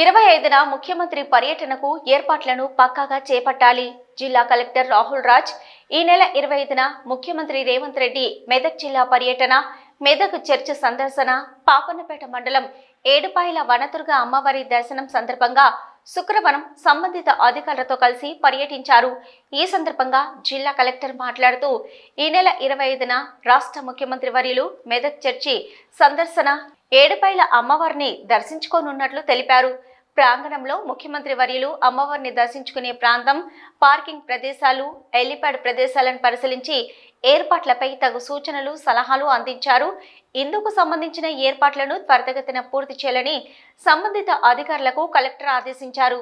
ఇరవై ఐదున ముఖ్యమంత్రి పర్యటనకు ఏర్పాట్లను పక్కాగా చేపట్టాలి. జిల్లా కలెక్టర్ రాహుల్ రాజ్ ఈ నెల ఇరవై ఐదున ముఖ్యమంత్రి రేవంత్ రెడ్డి మెదక్ జిల్లా పర్యటన మెదక్ చర్చ్ సందర్శన పాపన్నపేట మండలం ఏడుపాయల వనదుర్గ అమ్మవారి దర్శనం సందర్భంగా శుక్రవారం సంబంధిత అధికారులతో కలిసి పర్యటించారు. ఈ సందర్భంగా జిల్లా కలెక్టర్ మాట్లాడుతూ ఈ నెల ఇరవై ఐదున రాష్ట్ర ముఖ్యమంత్రి వర్యులు మెదక్ చర్చి సందర్శన ఏడుపైల అమ్మవారిని దర్శించుకోనున్నట్లు తెలిపారు. ప్రాంగణంలో ముఖ్యమంత్రి వర్యులు అమ్మవారిని దర్శించుకునే ప్రాంతం పార్కింగ్ ప్రదేశాలు ఎలిప్యాడ్ ప్రదేశాలను పరిశీలించి ఏర్పాట్లపై తగు సూచనలు సలహాలు అందించారు. ఇందుకు సంబంధించిన ఏర్పాట్లను త్వరితగతిన పూర్తి చేయాలని సంబంధిత అధికారులకు కలెక్టర్ ఆదేశించారు.